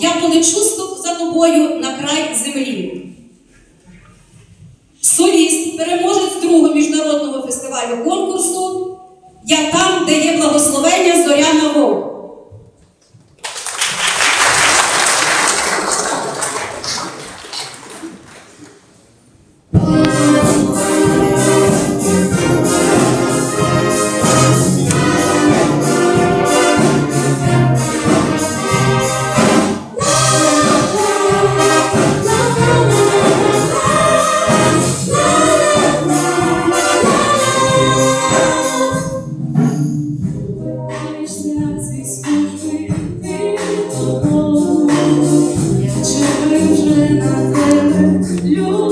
Я полечу за тобою на край землі. Соліст, переможець другого міжнародного фестивалю конкурсу. Я там, де є благословення Зоряна Вовк. in the feelings you.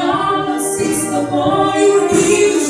справа всіх з тобою і